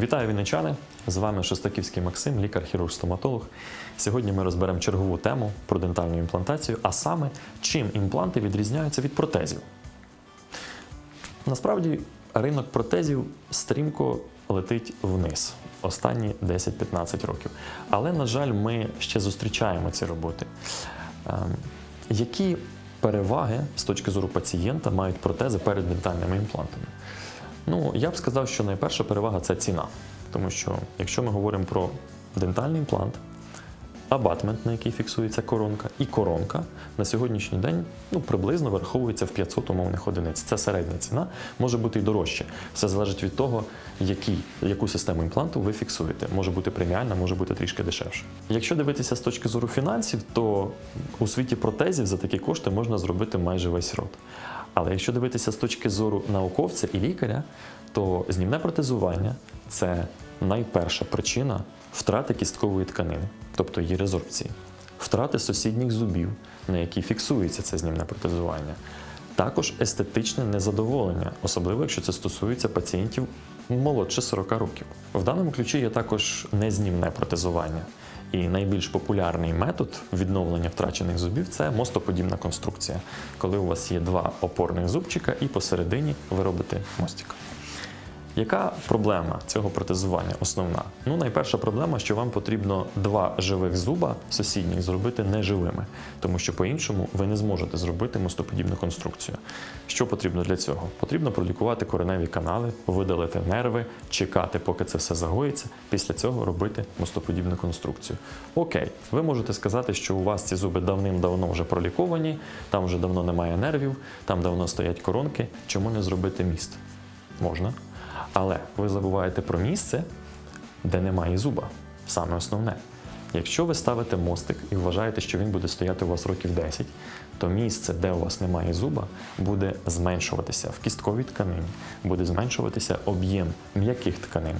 Вітаю вінничани! З вами Шостаківський Максим, лікар-хірург-стоматолог. Сьогодні ми розберемо чергову тему про дентальну імплантацію, а саме чим імпланти відрізняються від протезів. Насправді ринок протезів стрімко летить вниз останні 10-15 років. Але, на жаль, ми ще зустрічаємо ці роботи. Ем, Які переваги з точки зору пацієнта мають протези перед дентальними імплантами? Ну, я б сказав, що найперша перевага це ціна. Тому що якщо ми говоримо про дентальний імплант, абатмент, на який фіксується коронка, і коронка на сьогоднішній день ну, приблизно вираховується в 500 умовних одиниць. Це середня ціна, може бути і дорожче. Все залежить від того, який, яку систему імпланту ви фіксуєте. Може бути преміальна, може бути трішки дешевше. Якщо дивитися з точки зору фінансів, то у світі протезів за такі кошти можна зробити майже весь рот. Але якщо дивитися з точки зору науковця і лікаря, то знімне протезування це найперша причина втрати кісткової тканини, тобто її резорбції, втрати сусідніх зубів, на які фіксується це знімне протезування. Також естетичне незадоволення, особливо якщо це стосується пацієнтів молодше 40 років. В даному ключі є також незнімне протезування. І найбільш популярний метод відновлення втрачених зубів це мостоподібна конструкція, коли у вас є два опорних зубчика і посередині ви робите мостик. Яка проблема цього протезування основна? Ну, найперша проблема, що вам потрібно два живих зуба сусідніх зробити неживими, тому що по-іншому ви не зможете зробити мостоподібну конструкцію. Що потрібно для цього? Потрібно пролікувати кореневі канали, видалити нерви, чекати, поки це все загоїться. Після цього робити мостоподібну конструкцію. Окей, ви можете сказати, що у вас ці зуби давним-давно вже проліковані, там вже давно немає нервів, там давно стоять коронки. Чому не зробити міст? Можна. Але ви забуваєте про місце, де немає зуба. Саме основне. Якщо ви ставите мостик і вважаєте, що він буде стояти у вас років 10, то місце, де у вас немає зуба, буде зменшуватися в кістковій тканині, буде зменшуватися об'єм м'яких тканин.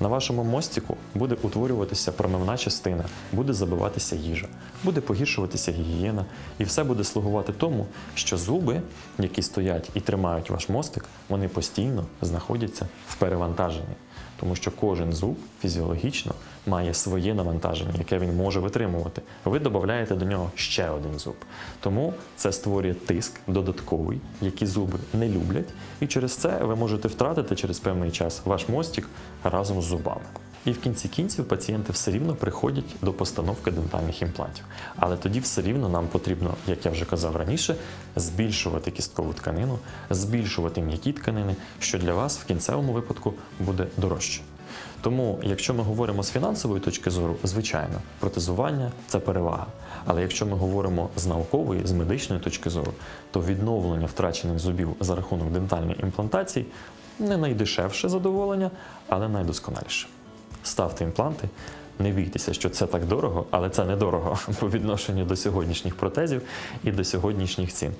На вашому мостику буде утворюватися промивна частина, буде забиватися їжа, буде погіршуватися гігієна, і все буде слугувати тому, що зуби, які стоять і тримають ваш мостик, вони постійно знаходяться в перевантаженні. Тому що кожен зуб фізіологічно має своє навантаження, яке він може витримувати. Ви додаєте до нього ще один зуб. Тому це створює тиск додатковий, який зуби не люблять, і через це ви можете втратити через певний час ваш мостик разом з зубами. І в кінці кінців пацієнти все рівно приходять до постановки дентальних імплантів. Але тоді все рівно нам потрібно, як я вже казав раніше, збільшувати кісткову тканину, збільшувати м'які тканини, що для вас в кінцевому випадку буде дорожче. Тому, якщо ми говоримо з фінансової точки зору, звичайно, протезування це перевага. Але якщо ми говоримо з наукової, з медичної точки зору, то відновлення втрачених зубів за рахунок дентальної імплантації не найдешевше задоволення, але найдосконаліше. Ставте імпланти. Не бійтеся, що це так дорого, але це недорого по відношенню до сьогоднішніх протезів і до сьогоднішніх цін.